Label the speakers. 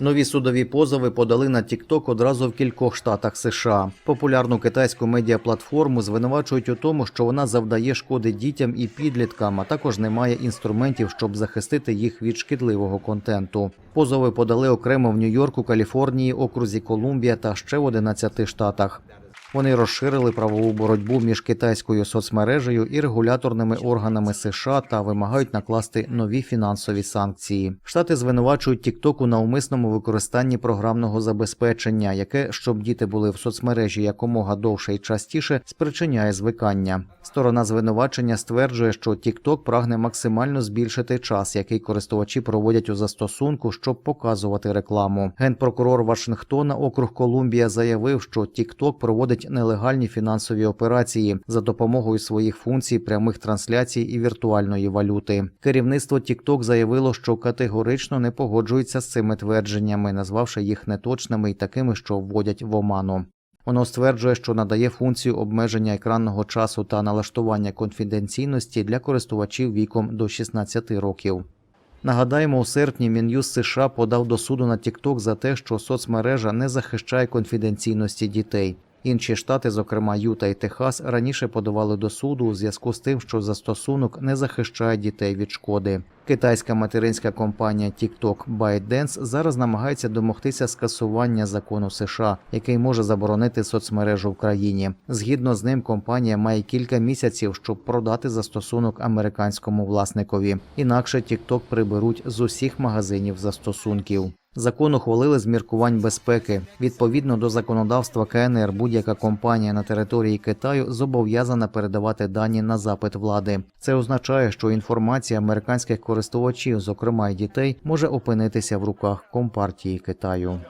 Speaker 1: Нові судові позови подали на TikTok одразу в кількох штатах США. Популярну китайську медіаплатформу звинувачують у тому, що вона завдає шкоди дітям і підліткам, а також не має інструментів, щоб захистити їх від шкідливого контенту. Позови подали окремо в Нью-Йорку, Каліфорнії, окрузі Колумбія та ще в 11 штатах. Вони розширили правову боротьбу між китайською соцмережею і регуляторними органами США та вимагають накласти нові фінансові санкції. Штати звинувачують TikTok у навмисному використанні програмного забезпечення, яке, щоб діти були в соцмережі якомога довше і частіше, спричиняє звикання. Сторона звинувачення стверджує, що TikTok прагне максимально збільшити час, який користувачі проводять у застосунку, щоб показувати рекламу. Генпрокурор Вашингтона, округ Колумбія, заявив, що TikTok проводить нелегальні фінансові операції за допомогою своїх функцій прямих трансляцій і віртуальної валюти. Керівництво TikTok заявило, що категорично не погоджується з цими твердженнями, назвавши їх неточними і такими, що вводять в оману. Воно стверджує, що надає функцію обмеження екранного часу та налаштування конфіденційності для користувачів віком до 16 років. Нагадаємо, у серпні Мін'юз США подав до суду на TikTok за те, що соцмережа не захищає конфіденційності дітей. Інші штати, зокрема Юта і Техас, раніше подавали до суду у зв'язку з тим, що застосунок не захищає дітей від шкоди. Китайська материнська компанія TikTok ByteDance зараз намагається домогтися скасування закону США, який може заборонити соцмережу в країні. Згідно з ним, компанія має кілька місяців, щоб продати застосунок американському власникові. Інакше TikTok приберуть з усіх магазинів застосунків. Закон ухвалили з міркувань безпеки. Відповідно до законодавства КНР, будь-яка компанія на території Китаю зобов'язана передавати дані на запит влади. Це означає, що інформація американських користувачів, зокрема й дітей, може опинитися в руках компартії Китаю.